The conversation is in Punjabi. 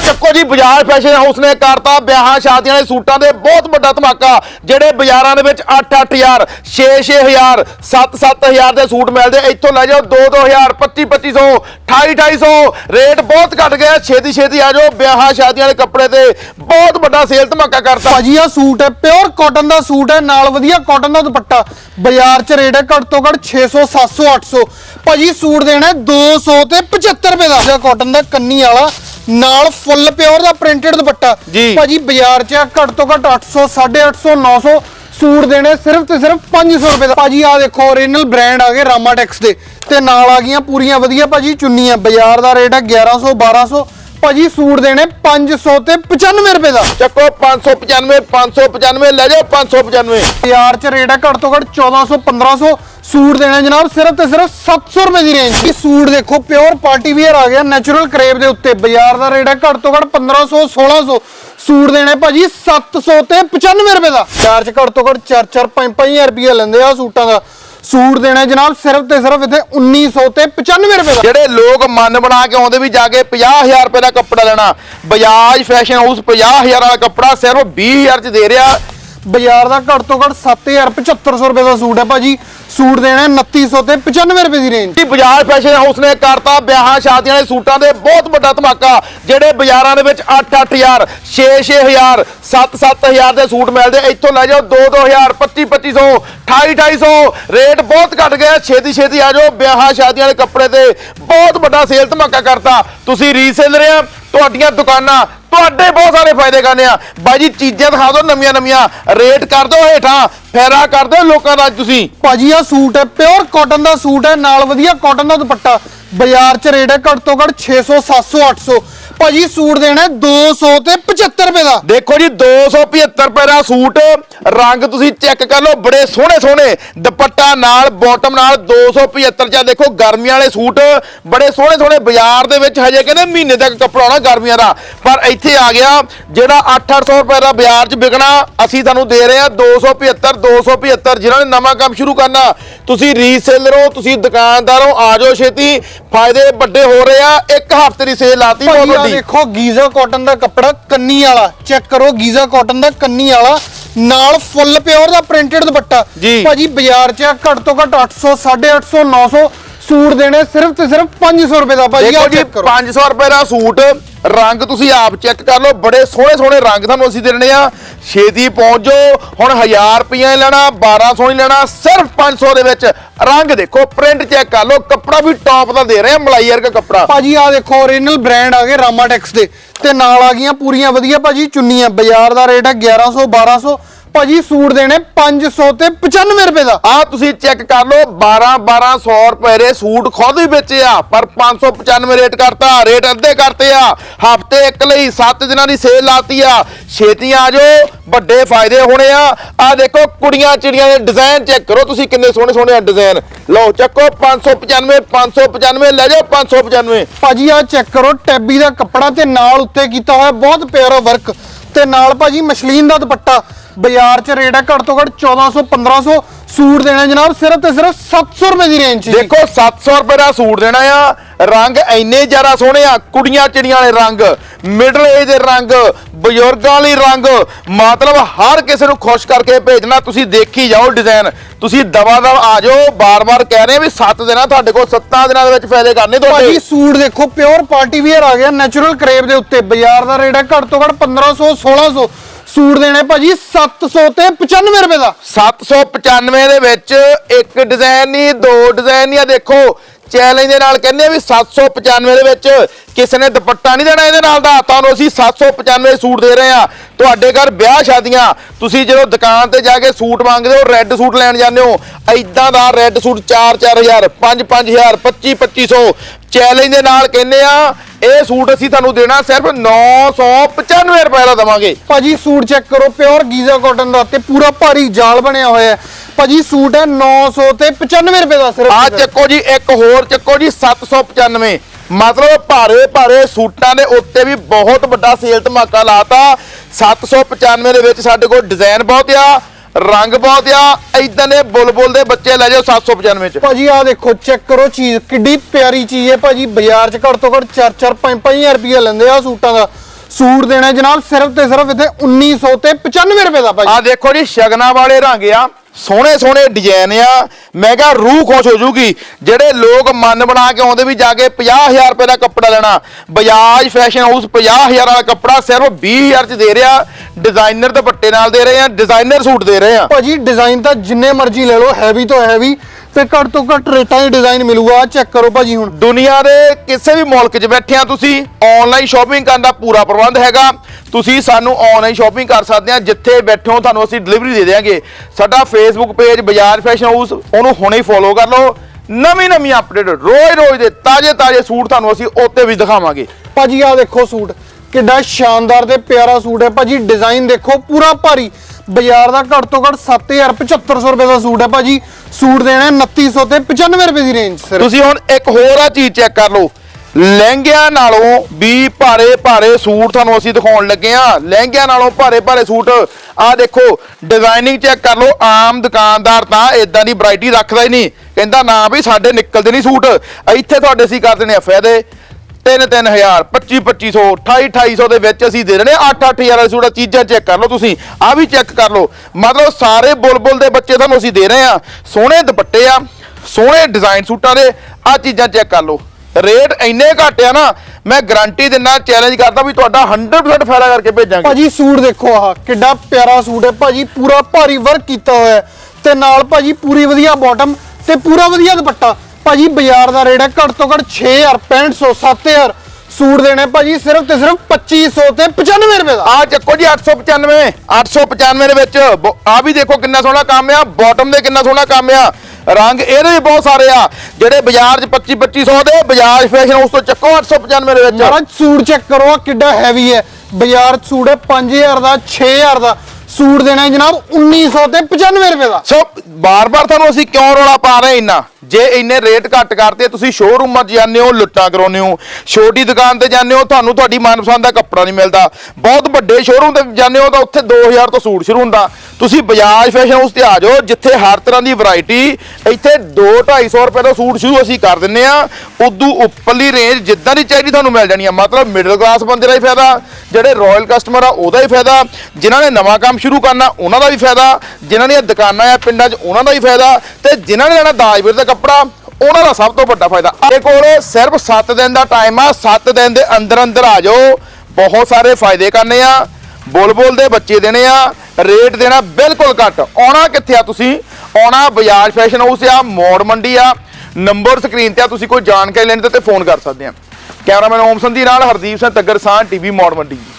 ਆ ਚੱਕੋ ਜੀ ਬਾਜ਼ਾਰ ਫੈਸ਼ਨ ਹਾਊਸ ਨੇ ਕਰਤਾ ਵਿਆਹਾਂ ਸ਼ਾਦੀਆਂ ਦੇ ਸੂਟਾਂ ਦੇ ਬਹੁਤ ਵੱਡਾ ਧਮਾਕਾ ਜਿਹੜੇ ਬਾਜ਼ਾਰਾਂ ਦੇ ਵਿੱਚ 8-8000 6-6000 7-7000 ਦੇ ਸੂਟ ਮਿਲਦੇ ਇੱਥੋਂ ਲੈ ਜਾਓ 2-2000 25-2500 28-2800 ਰੇਟ ਬਹੁਤ ਘਟ ਗਿਆ। ਛੇਤੀ ਛੇਤੀ ਆ ਜਾਓ ਵਿਆਹਾਂ ਸ਼ਾਦੀਆਂ ਦੇ ਕੱਪੜੇ ਤੇ ਬਹੁਤ ਵੱਡਾ ਸੇਲ ਧਮਾਕਾ ਕਰਤਾ। ਭਾਜੀ ਆ ਸੂਟ ਹੈ ਪਿਓਰ ਕਾਟਨ ਦਾ ਸੂਟ ਹੈ ਨਾਲ ਵਧੀਆ ਕਾਟਨ ਦਾ ਦੁਪੱਟਾ। ਬਾਜ਼ਾਰ 'ਚ ਰੇਟ ਹੈ ਘੱਟ ਤੋਂ ਘੱਟ 600 700 800 ਭਾਜੀ ਸੂਟ ਦੇਣਾ ਹੈ 200 ਤੇ 75 ਰੁਪਏ ਦਾ। ਕਾਟਨ ਦਾ ਕੰਨੀ ਵਾਲਾ ਨਾਲ ਫੁੱਲ ਪਿਓਰ ਦਾ ਪ੍ਰਿੰਟਡ ਦੁਪੱਟਾ। ਜੀ। ਭਾਜੀ ਬਾਜ਼ਾਰ 'ਚ ਆ ਘੱਟ ਤੋਂ ਘੱਟ 800 850 900 ਸੂਟ ਦੇਣੇ ਸਿਰਫ ਤੇ ਸਿਰਫ 500 ਰੁਪਏ ਦਾ। ਭਾਜੀ ਆ ਦੇਖੋ ਓਰੀਜਨਲ ਬ੍ਰਾਂਡ ਆ ਗਏ ਰਾਮਾ ਟੈਕਸ ਦੇ। ਤੇ ਨਾਲ ਆ ਗਈਆਂ ਪੂਰੀਆਂ ਵਧੀਆ ਭਾਜੀ ਚੁੰਨੀਆਂ। ਬਾਜ਼ਾਰ ਦਾ ਰੇਟ ਹੈ 1100 1200 ਭਾਜੀ ਸੂਟ ਦੇਣੇ 500 ਤੇ 95 ਰੁਪਏ ਦਾ। ਚੱਕੋ 595 595 ਲੈ ਜਾਓ 595 ਬਾਜ਼ਾਰ 'ਚ ਰੇਟ ਹੈ ਘੱਟ ਤੋਂ ਘੱਟ 1400 1500 ਸੂਟ ਦੇਣਾ ਜਨਾਬ ਸਿਰਫ ਤੇ ਸਿਰਫ 700 ਰੁਪਏ ਦੀ ਰੇਂਜ ਇਹ ਸੂਟ ਦੇਖੋ ਪਿਓਰ ਪਾਰਟੀ ਵੀਅਰ ਆ ਗਿਆ ਨੈਚੁਰਲ ਕਰੇਪ ਦੇ ਉੱਤੇ। ਬਾਜ਼ਾਰ ਦਾ ਰੇਟ ਹੈ ਘੱਟ ਤੋਂ ਘੱਟ 1500 1600 ਸੂਟ ਦੇਣੇ ਭਾਜੀ 700 ਤੇ 95 ਰੁਪਏ ਦਾ। ਬਾਜ਼ਾਰ 'ਚ ਘੱਟ ਤੋਂ ਘੱਟ 4 4 5 5000 ਰੁਪਏ ਲੈਂਦੇ ਆ ਸੂਟਾਂ ਦਾ। ਸੂਟ ਦੇਣਾ ਜਨਾਬ, ਸਿਰਫ ਤੇ ਸਿਰਫ ਇੱਥੇ 1900 ਤੇ 95 ਰੁਪਏ ਦਾ। ਜਿਹੜੇ ਲੋਕ ਮਨ ਬਣਾ ਕੇ ਆਉਂਦੇ ਵੀ ਜਾ ਕੇ 50000 ਰੁਪਏ ਦਾ ਕੱਪੜਾ ਲੈਣਾ, ਬਜਾਜ ਫੈਸ਼ਨ ਹਾਊਸ 50000 ਵਾਲਾ ਕੱਪੜਾ ਸਿਰਫ 20000 ਚ ਦੇ ਰਿਹਾ। ਬਾਜ਼ਾਰ ਦਾ ਘੱਟ ਤੋਂ ਘੱਟ 7000 7500 ਰੁਪਏ ਦਾ ਸੂਟ ਹੈ ਭਾਜੀ। ਸੂਟ ਦੇਣਾ 2900 ਤੇ 95 ਰੁਪਏ ਦੀ ਰੇਂਜ ਜੀ, ਬਾਜ਼ਾਰ ਫੈਸ਼ਨ ਹਾਊਸ ਨੇ ਕਰਤਾ ਵਿਆਹਾਂ ਸ਼ਾਦੀਆਂ ਦੇ ਸੂਟਾਂ ਦੇ ਬਹੁਤ ਵੱਡਾ ਧਮਾਕਾ, ਜਿਹੜੇ ਬਾਜ਼ਾਰਾਂ ਦੇ ਵਿੱਚ 8-8000 6-6000 7-7000 ਦੇ ਸੂਟ ਮਿਲਦੇ ਇੱਥੋਂ ਲੈ ਜਾਓ 2-2000 25-2500 28-2800 ਰੇਟ ਬਹੁਤ ਘਟ ਗਿਆ। ਛੇਤੀ ਛੇਤੀ ਆ ਜਾਓ, ਵਿਆਹਾਂ ਸ਼ਾਦੀਆਂ ਦੇ ਕੱਪੜੇ ਤੇ ਬਹੁਤ ਵੱਡਾ ਸੇਲ ਧਮਾਕਾ ਕਰਤਾ। ਤੁਸੀਂ ਰੀਸੇਲਰ ਆ ਤੁਹਾਡੀਆਂ ਦੁਕਾਨਾਂ, ਤੁਹਾਡੇ ਬਹੁਤ ਸਾਰੇ ਫਾਇਦੇ ਕਰਨੇ ਆ। ਬਾਈ ਜੀ, ਚੀਜ਼ਾਂ ਦਿਖਾ ਦਿਓ, ਨਵੀਆਂ ਨਵੀਆਂ। ਰੇਟ ਕਰ ਦਿਓ ਹੇਠਾਂ, ਫੇਰਾ ਕਰ ਦਿਓ ਲੋਕਾਂ ਦਾ ਤੁਸੀਂ। ਭਾਜੀ ਆ ਸੂਟ ਹੈ ਪਿਓਰ ਕਾਟਨ ਦਾ ਸੂਟ ਹੈ, ਨਾਲ ਵਧੀਆ ਕਾਟਨ ਦਾ ਦੁਪੱਟਾ। ਬਾਜ਼ਾਰ 'ਚ ਰੇਟ ਹੈ ਘੱਟ ਤੋਂ ਘੱਟ 600 700 800 ਭਾਜੀ ਸੂਟ ਦੇਣਾ ਹੈ 200 ਤੇ 75 ਰੁਪਏ ਦਾ। ਦੇਖੋ ਜੀ 275 ਰੁਪਏ ਦਾ ਸੂਟ, ਰੰਗ ਤੁਸੀਂ ਚੈੱਕ ਕਰ ਲਓ, ਬੜੇ ਸੋਹਣੇ ਸੋਹਣੇ। ਦੁਪੱਟਾ ਨਾਲ ਬਾਟਮ ਨਾਲ 275 ਚ ਆ ਦੇਖੋ, ਗਰਮੀਆਂ ਵਾਲੇ ਸੂਟ ਬੜੇ ਸੋਹਣੇ ਸੋਹਣੇ, ਬਾਜ਼ਾਰ ਦੇ ਵਿੱਚ ਹਜੇ ਕਹਿੰਦੇ ਮਹੀਨੇ ਤੱਕ ਕੱਪੜਾ ਆਉਣਾ ਗਰਮੀਆਂ ਦਾ। ਪਰ ਇੱਥੇ ਆ ਗਿਆ, ਜਿਹੜਾ 8-800 ਰੁਪਏ ਦਾ ਬਾਜ਼ਾਰ 'ਚ ਵਿਕਣਾ, ਅਸੀਂ ਤੁਹਾਨੂੰ ਦੇ ਰਹੇ ਹਾਂ 275 275 ਜਿਨ੍ਹਾਂ ਨੇ ਨਵਾਂ ਕੰਮ ਸ਼ੁਰੂ ਕਰਨਾ। ਤੁਸੀਂ ਰੀਸੇਲਰ ਹੋ, ਤੁਸੀਂ ਦੁਕਾਨਦਾਰ ਹੋ, ਆ ਜਾਓ ਛੇਤੀ। ਫਾਇਦੇ ਵੱਡੇ ਹੋ ਰਹੇ ਆ ਇੱਕ ਹਫ਼ਤੇ ਦੀ ਸੇਲ ਲਾਤੀ ਬਹੁਤ ਭਾਜੀ ਆ ਵੱਡੀ। ਦੇਖੋ ਗੀਜ਼ਾ ਕਾਟਨ ਦਾ ਕੱਪੜਾ ਕੰਨੀ ਵਾਲਾ। ਚੈੱਕ ਕਰੋ ਗੀਜ਼ਾ ਕਾਟਨ ਦਾ ਕੰਨੀ ਵਾਲਾ। ਨਾਲ ਫੁੱਲ ਪਿਓਰ ਦਾ ਪ੍ਰਿੰਟਡ ਦੁਪੱਟਾ। ਜੀ। ਭਾਜੀ ਬਾਜ਼ਾਰ 'ਚ ਆ ਘੱਟ ਤੋਂ ਘੱਟ 800 850 900 ਸੂਟ ਦੇਣੇ ਸਿਰਫ ਤੇ ਸਿਰਫ 500 ਰੁਪਏ ਦਾ ਭਾਜੀ ਦੇਖੋ ਜੀ ਚੈੱਕ ਕਰੋ। 500 ਰੁਪਏ ਦਾ ਸੂਟ ਰੰਗ ਤੁਸੀਂ ਆਪ ਚੈੱਕ ਕਰ ਲਓ ਬੜੇ ਸੋਹਣੇ ਸੋਹਣੇ ਰੰਗ ਤੁਹਾਨੂੰ ਅਸੀਂ ਦੇਣੇ ਆ। ਛੇਤੀ ਪਹੁੰਚ ਜਾਓ ਹੁਣ 1000 ਰੁਪਈਆ ਲੈਣਾ 1200 ਨਹੀਂ ਲੈਣਾ ਸਿਰਫ 500 ਦੇ ਵਿੱਚ ਰੰਗ ਦੇਖੋ ਪ੍ਰਿੰਟ ਚੈੱਕ ਕਰ ਲਓ ਕੱਪੜਾ ਵੀ ਟੌਪ ਦਾ ਦੇ ਰਹੇ ਆ ਮਲਾਈ ਵਰਗਾ ਕੱਪੜਾ। ਭਾਜੀ ਆ ਦੇਖੋ ਓਰੀਜਨਲ ਬ੍ਰਾਂਡ ਆ ਗਏ ਰਾਮਾ ਟੈਕਸ ਦੇ। ਤੇ ਨਾਲ ਆ ਗਈਆਂ ਪੂਰੀਆਂ ਵਧੀਆ ਭਾਜੀ ਚੁੰਨੀਆਂ ਬਾਜ਼ਾਰ ਦਾ ਰੇਟ ਹੈ 1100 1200 ਭਾਜੀ ਸੂਟ ਦੇਣੇ 500 ਤੇ 95 ਰੁਪਏ ਦਾ। ਆ ਤੁਸੀਂ ਚੈੱਕ ਕਰ ਲਓ 12 1200 ਰੁਪਏ ਦੇ ਸੂਟ ਖੁਦ ਹੀ ਵੇਚੇ ਆ ਪਰ 595 ਰੇਟ ਕਰਤਾ ਰੇਟ ਅੱਧੇ ਕਰਤੇ ਆ। ਹਫ਼ਤੇ ਇੱਕ ਲਈ 7 ਦਿਨਾਂ ਦੀ ਸੇਲ ਲਾਤੀ ਆ। ਛੇਤੀ ਆ ਜਾਓ ਵੱਡੇ ਫਾਇਦੇ ਹੋਣੇ ਆ। ਆ ਦੇਖੋ ਕੁੜੀਆਂ ਚਿੜੀਆਂ ਦੇ ਡਿਜ਼ਾਈਨ ਚੈੱਕ ਕਰੋ ਤੁਸੀਂ ਕਿੰਨੇ ਸੋਹਣੇ ਸੋਹਣੇ ਆ ਡਿਜ਼ਾਈਨ ਲਓ ਚੱਕੋ 595 595 ਲੈ ਜਾਓ 595 ਭਾਜੀ ਆ ਚੈੱਕ ਕਰੋ ਟੈਬੀ ਦਾ ਕੱਪੜਾ ਤੇ ਨਾਲ ਉੱਤੇ ਕੀਤਾ ਹੋਇਆ ਬਹੁਤ ਪਿਆਰਾ ਵਰਕ ਤੇ ਨਾਲ ਭਾਜੀ ਮਸ਼ਲੀਨ ਦਾ ਦੁਪੱਟਾ। ਬਾਜ਼ਾਰ 'ਚ ਰੇਟ ਹੈ ਘੱਟ ਤੋਂ ਘੱਟ 1400 1500 ਸੂਟ ਦੇਣਾ ਜਨਾਬ ਸਿਰਫ ਤੇ ਸਿਰਫ 700 ਰੁਪਏ ਦੀ ਰੇਂਜ 'ਚ ਜੀ। ਦੇਖੋ 700 ਰੁਪਏ ਦਾ ਸੂਟ ਦੇਣਾ ਆ। ਰੰਗ ਇੰਨੇ ਜ਼ਿਆਦਾ ਸੋਹਣੇ ਆ ਕੁੜੀਆਂ ਚਿੜੀਆਂ ਵਾਲੇ ਰੰਗ ਮਿਡਲ ਏਜ ਦੇ ਰੰਗ ਬਜ਼ੁਰਗਾਂ ਲਈ ਰੰਗ। ਮਤਲਬ ਹਰ ਕਿਸੇ ਨੂੰ ਖੁਸ਼ ਕਰਕੇ ਭੇਜਣਾ ਤੁਸੀਂ ਦੇਖੀ ਜਾਓ ਡਿਜ਼ਾਈਨ ਤੁਸੀਂ ਦਵਾ ਦਵ ਆ ਜਾਓ ਬਾਰ-ਬਾਰ ਕਹਿ ਰਹੇ ਆ ਵੀ 7 ਦਿਨਾਂ ਤੁਹਾਡੇ ਕੋਲ 7 ਦਿਨਾਂ ਦੇ ਵਿੱਚ ਫਾਇਦੇ ਕਰਨੇ ਭਾਜੀ ਤੁਹਾਡੇ ਸੂਟ ਦੇਖੋ ਪਿਓਰ ਪਾਰਟੀ ਵੀਅਰ ਆ ਗਿਆ ਨੈਚੁਰਲ ਕਰੇਪ ਦੇ ਉੱਤੇ। ਬਾਜ਼ਾਰ ਦਾ ਰੇਟ ਹੈ ਘੱਟ ਤੋਂ ਘੱਟ 1500 1600 ਸੂਟ ਦੇਣਾ ਭਾਜੀ 700 ਤੇ 95 ਰੁਪਏ ਦਾ। 795 ਦੇ ਵਿੱਚ ਇੱਕ ਡਿਜ਼ਾਈਨ ਨਹੀਂ, ਦੋ ਡਿਜ਼ਾਈਨ ਨਹੀਂ। ਆ ਦੇਖੋ ਚੈਲੰਜ ਦੇ ਨਾਲ ਕਹਿੰਦੇ ਆ ਵੀ 795 ਦੇ ਵਿੱਚ ਕਿਸੇ ਨੇ ਦੁਪੱਟਾ ਨਹੀਂ ਦੇਣਾ ਇਹਦੇ ਨਾਲ ਦਾ। ਤੁਹਾਨੂੰ ਅਸੀਂ 795 ਸੂਟ ਦੇ ਰਹੇ ਆ ਤੁਹਾਡੇ ਘਰ ਵਿਆਹ ਸ਼ਾਦੀਆਂ। ਤੁਸੀਂ ਜਦੋਂ ਦੁਕਾਨ ਤੇ ਜਾ ਕੇ ਸੂਟ ਮੰਗਦੇ ਹੋ ਰੈੱਡ ਸੂਟ ਲੈਣ ਜਾਂਦੇ ਹੋ ਐਦਾਂ ਦਾ ਰੈੱਡ ਸੂਟ 4-4000 5-5000 25-2500 ਚੈਲੰਜ ਦੇ ਨਾਲ ਕਹਿੰਦੇ ਆ ਇਹ ਸੂਟ ਅਸੀਂ ਤੁਹਾਨੂੰ ਦੇਣਾ ਸਿਰਫ 995 ਰੁਪਏ ਦਾ ਦਵਾਂਗੇ। ਭਾਜੀ ਸੂਟ ਚੈੱਕ ਕਰੋ ਪਿਓਰ ਗੀਜ਼ਾ ਕਾਟਨ ਦਾ ਤੇ ਪੂਰਾ ਭਾਰੀ ਜਾਲ ਬਣਿਆ ਹੋਇਆ ਹੈ। ਭਾਜੀ ਸੂਟ ਹੈ 900 ਤੇ 95 ਰੁਪਏ ਦਾ ਸਿਰਫ। ਆ ਚੱਕੋ ਜੀ ਇੱਕ ਹੋਰ ਚੱਕੋ ਜੀ 795 ਮਤਲਬ ਭਾਰੇ ਭਾਰੇ ਸੂਟਾਂ ਦੇ ਉੱਤੇ ਵੀ ਬਹੁਤ ਵੱਡਾ ਸੇਲ ਧਮਾਕਾ ਲਾਤਾ। 795 ਦੇ ਵਿੱਚ ਸਾਡੇ ਕੋਲ ਡਿਜ਼ਾਈਨ ਬਹੁਤ ਆ ਰੰਗ ਬਹੁਤ ਆ ਇਦਾਂ ਦੇ ਬੁਲਬੁਲ ਦੇ ਬੱਚੇ ਲੈ ਜਾਓ 795 ਚ। ਭਾਜੀ ਆ ਦੇਖੋ ਚੈੱਕ ਕਰੋ ਚੀਜ਼ ਕਿੱਡੀ ਪਿਆਰੀ ਚੀਜ਼ ਹੈ ਭਾਜੀ। ਬਾਜ਼ਾਰ 'ਚ ਘੱਟ ਤੋਂ ਘੱਟ 4-4 5-5000 ਰੁਪਏ ਲੈਂਦੇ ਆ ਸੂਟਾਂ ਦਾ। ਸੂਟ ਦੇਣਾ ਜਨਾਬ ਸਿਰਫ ਤੇ ਸਿਰਫ ਇੱਥੇ 1900 ਤੇ 95 ਰੁਪਏ ਦਾ ਭਾਜੀ। ਆ ਦੇਖੋ ਜੀ ਸ਼ਗਨਾਂ ਵਾਲੇ ਰੰਗ ਆ। ਸੋਹਣੇ ਸੋਹਣੇ ਡਿਜ਼ਾਈਨ ਆ। ਮੈਂ ਕਿਹਾ ਰੂਹ ਖੁਸ਼ ਹੋ ਜੂਗੀ ਜਿਹੜੇ ਲੋਕ ਮਨ ਬਣਾ ਕੇ ਆਉਂਦੇ ਵੀ ਜਾ ਕੇ 50000 ਰੁਪਏ ਦਾ ਕੱਪੜਾ ਲੈਣਾ, ਬਜਾਜ ਫੈਸ਼ਨ ਹਾਊਸ 50000 ਵਾਲਾ ਕੱਪੜਾ ਸਿਰਫ 20000 ਚ ਦੇ ਰਿਹਾ। ਡਿਜ਼ਾਈਨਰ ਦੁਪੱਟੇ ਨਾਲ ਦੇ ਰਹੇ ਆ ਡਿਜ਼ਾਈਨਰ ਸੂਟ ਦੇ ਰਹੇ ਆ। ਭਾਜੀ ਡਿਜ਼ਾਈਨ ਤਾਂ ਜਿੰਨੇ ਮਰਜ਼ੀ ਲੈ ਲਓ ਹੈਵੀ ਤੋਂ ਹੈਵੀ ਤੇ ਘੱਟ ਤੋਂ ਘੱਟ ਰੇਟਾਂ 'ਚ ਡਿਜ਼ਾਈਨ ਮਿਲੂਗਾ ਚੈੱਕ ਕਰੋ ਭਾਜੀ ਹੁਣ। ਦੁਨੀਆ ਦੇ ਕਿਸੇ ਵੀ ਮੁਲਕ 'ਚ ਬੈਠੇ ਆ ਤੁਸੀਂ ਆਨਲਾਈਨ ਸ਼ਾਪਿੰਗ ਕਰਨ ਦਾ ਪੂਰਾ ਪ੍ਰਬੰਧ ਹੈਗਾ। ਤੁਸੀਂ ਸਾਨੂੰ ਆਨਲਾਈਨ ਸ਼ਾਪਿੰਗ ਕਰ ਸਕਦੇ ਆ ਜਿੱਥੇ ਬੈਠੇ ਹੋ ਤੁਹਾਨੂੰ ਅਸੀਂ ਡਿਲੀਵਰੀ ਦੇ ਦੇਵਾਂਗੇ ਸਾਡਾ Facebook page Bazaar fashion house ਉਹਨੂੰ ਹੁਣੇ ਹੀ ਫੋਲੋ ਕਰ ਲਓ। ਨਵੀਂ ਨਵੀਂ ਅਪਡੇਟ ਰੋਜ਼ ਰੋਜ਼ ਦੇ ਤਾਜ਼ੇ ਤਾਜ਼ੇ ਸੂਟ ਤੁਹਾਨੂੰ ਅਸੀਂ ਉੱਤੇ ਵੀ ਦਿਖਾਵਾਂਗੇ। ਭਾਜੀ ਆ ਦੇਖੋ ਸੂਟ ਕਿੱਡਾ ਸ਼ਾਨਦਾਰ ਤੇ ਪਿਆਰਾ ਸੂਟ ਹੈ। ਭਾਜੀ ਡਿਜ਼ਾਈਨ ਦੇਖੋ ਪੂਰਾ ਭਾਰੀ। ਬਾਜ਼ਾਰ ਦਾ ਘੱਟ ਤੋਂ ਘੱਟ 7750 ਰੁਪਏ ਦਾ ਸੂਟ ਹੈ ਭਾਜੀ। ਸੂਟ ਦੇਣਾ 2900 ਤੇ 95 ਰੁਪਏ ਦੀ ਰੇਂਜ ਸਿਰਫ ਤੁਸੀਂ ਹੁਣ ਇੱਕ ਹੋਰ ਆ ਚੀਜ਼ ਚੈੱਕ ਕਰ ਲਓ। ਲਹਿੰਗਿਆਂ ਨਾਲੋਂ ਵੀ ਭਾਰੇ ਭਾਰੇ ਸੂਟ ਤੁਹਾਨੂੰ ਅਸੀਂ ਦਿਖਾਉਣ ਲੱਗੇ ਆ ਲਹਿੰਗਿਆਂ ਨਾਲੋਂ ਭਾਰੇ ਭਾਰੇ ਸੂਟ ਆ ਦੇਖੋ ਡਿਜ਼ਾਈਨਿੰਗ ਚੈੱਕ ਕਰ ਲਓ। ਆਮ ਦੁਕਾਨਦਾਰ ਤਾਂ ਇਦਾਂ ਦੀ ਵੈਰਾਈਟੀ ਰੱਖਦਾ ਹੀ ਨਹੀਂ। ਕਹਿੰਦਾ ਨਾ ਵੀ ਸਾਡੇ ਨਿਕਲਦੇ ਨਹੀਂ ਸੂਟ। ਇੱਥੇ ਤੁਹਾਡੇ ਅਸੀਂ ਕਰ ਦਿੰਦੇ ਆ ਫਾਇਦੇ। 3 3000 25 2500 28 2800 ਦੇ ਵਿੱਚ ਅਸੀਂ ਦੇ ਰਹੇ 8 8000 ਵਾਲੇ ਸੂਟ ਚੀਜ਼ਾਂ ਚੈੱਕ ਕਰ ਲਓ ਤੁਸੀਂ। ਆ ਵੀ ਚੈੱਕ ਕਰ ਲਓ। ਮਤਲਬ ਸਾਰੇ ਬੁਲਬੁਲ ਦੇ ਬੱਚੇ ਤੁਹਾਨੂੰ ਅਸੀਂ ਦੇ ਰਹੇ ਆ। ਸੋਹਣੇ ਦੁਪੱਟੇ ਆ, ਸੋਹਣੇ ਡਿਜ਼ਾਈਨ ਸੂਟਾਂ ਦੇ। ਆ ਚੀਜ਼ਾਂ ਚੈੱਕ ਕਰ ਲਓ। ਰੇਟ ਇੰਨੇ ਘੱਟ ਆ ਨਾ, ਮੈਂ ਗਾਰੰਟੀ ਦਿੰਦਾ ਚੈਲੰਜ ਕਰਦਾ ਵੀ ਤੁਹਾਡਾ 100% ਫਾਇਦਾ ਕਰਕੇ ਭੇਜਾਂਗੇ। ਭਾਜੀ, ਸੂਟ ਦੇਖੋ ਆਹ, ਕਿੱਡਾ ਪਿਆਰਾ ਸੂਟ ਹੈ। ਭਾਜੀ, ਪੂਰਾ ਭਾਰੀ ਵਰਕ ਕੀਤਾ ਹੋਇਆ ਤੇ ਨਾਲ ਭਾਜੀ, ਪੂਰੀ ਵਧੀਆ ਬਾਟਮ ਤੇ ਪੂਰਾ ਵਧੀਆ ਦੁਪੱਟਾ। ਭਾਜੀ ਬਾਜ਼ਾਰ ਦਾ ਰੇਟ ਹੈ ਘੱਟ ਤੋਂ ਘੱਟ 6000 6500 7000 ਸੂਟ ਦੇਣੇ ਭਾਜੀ ਸਿਰਫ ਤੇ ਸਿਰਫ 2500 ਤੇ 95 ਰੁਪਏ ਦਾ। ਆ ਚੱਕੋ ਜੀ 895 895 ਦੇ ਵਿੱਚ ਆ ਵੀ ਦੇਖੋ ਕਿੰਨਾ ਸੋਹਣਾ ਕੰਮ ਆ ਬਾਟਮ ਦੇ ਕਿੰਨਾ ਸੋਹਣਾ ਕੰਮ ਆ। ਰੰਗ ਇਹਦੇ ਵੀ ਬਹੁਤ ਸਾਰੇ ਆ ਜਿਹੜੇ ਬਾਜ਼ਾਰ 'ਚ 25 2500 ਦੇ ਬਾਜ਼ਾਰ ਫੈਸ਼ਨ ਉਸ ਤੋਂ ਚੱਕੋ 895 ਦੇ ਵਿੱਚ। ਸੂਟ ਚੈੱਕ ਕਰੋ ਕਿੱਡਾ ਹੈਵੀ ਹੈ। ਬਾਜ਼ਾਰ 'ਚ ਸੂਟ ਹੈ 5000 ਦਾ 6000 ਦਾ। ਸੂਟ ਦੇਣਾ ਹੈ ਜਨਾਬ 1900 ਤੇ 95 ਰੁਪਏ ਦਾ। ਸੋ, ਬਾਰ-ਬਾਰ ਤੁਹਾਨੂੰ ਅਸੀਂ ਕਿਉਂ ਰੌਲਾ ਪਾ ਰਹੇ ਇੰਨਾ? ਜੇ ਇੰਨੇ ਰੇਟ ਘੱਟ ਕਰਤੇ, ਤੁਸੀਂ ਸ਼ੋਰੂਮਾਂ 'ਚ ਜਾਂਦੇ ਹੋ, ਲੁੱਟਾਂ ਕਰਾਉਂਦੇ ਹੋ, ਛੋਟੀ ਦੁਕਾਨ ਤੇ ਜਾਂਦੇ ਹੋ, ਤੁਹਾਨੂੰ ਤੁਹਾਡੀ ਮਨਪਸੰਦ ਦਾ ਕੱਪੜਾ ਨਹੀਂ ਮਿਲਦਾ। ਬਹੁਤ ਵੱਡੇ ਸ਼ੋਰੂਮ ਤੇ ਜਾਂਦੇ ਹੋ ਤਾਂ ਉੱਥੇ 2000 ਤੋਂ ਸੂਟ ਸ਼ੁਰੂ ਹੁੰਦਾ। ਤੁਸੀਂ ਬਜਾਜ ਫੈਸ਼ਨ ਹਾਊਸ ਤੇ ਆ ਜਾਓ, ਜਿੱਥੇ ਹਰ ਤਰ੍ਹਾਂ ਦੀ ਵੈਰਾਈਟੀ ਇੱਥੇ 2-250 ਰੁਪਏ ਦਾ ਸੂਟ ਸ਼ੁਰੂ ਅਸੀਂ ਕਰ ਦਿੰਨੇ ਆ ਉਦੋਂ ਉੱਪਰਲੀ ਰੇਂਜ ਜਿੱਦਾਂ ਦੀ ਚਾਹੀਦੀ ਤੁਹਾਨੂੰ ਮਿਲ ਜਾਣੀ ਆ। ਮਤਲਬ ਮਿਡਲ ਕਲਾਸ ਬੰਦੇ ਦਾ ਹੀ ਫਾਇਦਾ, ਜਿਹੜੇ ਰਾਇਲ ਕਸਟਮਰ ਆ, ਉਹਦਾ ਹੀ ਫਾਇਦਾ। ਜਿਨ੍ਹਾਂ ਨੇ ਨਵਾਂ ਕੰਮ ਸ਼ੁਰੂ ਕਰਨਾ, ਉਹਨਾਂ ਦਾ ਵੀ ਫਾਇਦਾ, ਜਿਨ੍ਹਾਂ ਦੀਆਂ ਦੁਕਾਨਾਂ ਆ ਪਿੰਡਾਂ 'ਚ, ਉਹਨਾਂ ਦਾ ਵੀ ਫਾਇਦਾ ਤੇ ਜਿਨ੍ਹਾਂ ਨੇ ਲੈਣਾ ਦਾਜ ਦਾ ਕੱਪੜਾ, ਉਹਨਾਂ ਦਾ ਸਭ ਤੋਂ ਵੱਡਾ ਫਾਇਦਾ। ਇਹ ਕੋਲ ਸਿਰਫ 7 ਦਿਨ ਦਾ ਟਾਈਮ ਆ 7 ਦਿਨ ਦੇ ਅੰਦਰ ਅੰਦਰ ਆ ਜਾਓ। ਬਹੁਤ ਸਾਰੇ ਫਾਇਦੇ ਕਰਨੇ ਆ ਬੋਲ ਦੇ ਬੱਚੇ ਦੇਣੇ ਆ ਰੇਟ ਦੇਣਾ ਬਿਲਕੁਲ ਘੱਟ। ਆਉਣਾ ਕਿੱਥੇ ਆ ਤੁਸੀਂ? ਆਉਣਾ ਬਜਾਜ ਫੈਸ਼ਨ ਹਾਊਸ ਆ, ਮੋੜ ਮੰਡੀ ਆ। ਨੰਬਰ ਸਕਰੀਨ ਤੇ ਆ, ਤੁਸੀਂ ਕੋਈ ਜਾਣਕਾਰੀ ਲੈਣੀ ਤੇ ਫੋਨ ਕਰ ਸਕਦੇ ਆ। ਕੈਮਰਾਮੈਨ ਓਮ ਸੰਧੀ ਨਾਲ ਹਰਦੀਪ ਸਿੰਘ ਤੱਗਰ ਸਾਹ ਟੀਵੀ ਮੋੜ ਮੰਡੀ।